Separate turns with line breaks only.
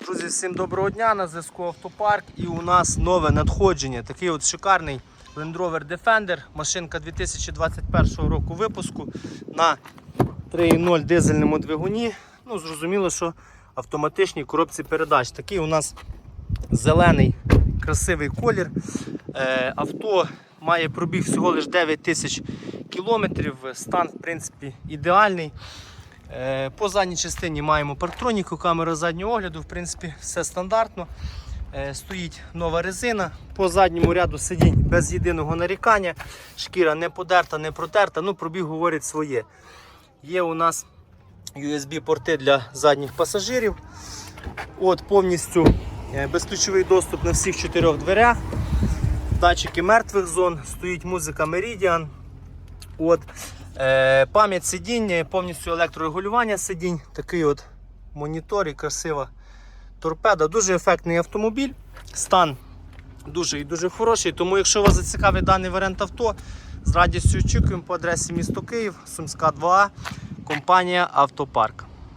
Друзі, всім доброго дня на зв'язку Автопарк. І у нас нове надходження. Такий от шикарний Land Rover Defender. Машинка 2021 року випуску на 3.0 дизельному двигуні. Ну, зрозуміло, що автоматичній коробці передач. Такий у нас зелений красивий колір. Е, авто має пробіг всього лише 9 тисяч кілометрів. Стан, в принципі, ідеальний. Е, По задній частині маємо парктроніку, камеру заднього огляду, в принципі, все стандартно. Е, Стоїть нова резина. По задньому ряду сидінь без єдиного нарікання. Шкіра не подерта, не протерта. Ну, пробіг говорить своє. Є у нас USB-порти для задніх пасажирів. От Повністю е, безключовий доступ на всіх чотирьох дверях. Датчики мертвих зон, стоїть музика Meridian. От, е, пам'ять сидіння, повністю електрорегулювання сидінь, такий от монітор і красива торпеда. Дуже ефектний автомобіль. Стан дуже і дуже хороший. Тому, якщо вас зацікавить даний варіант авто, з радістю очікуємо по адресі місто Київ, Сумська 2А, компанія Автопарк.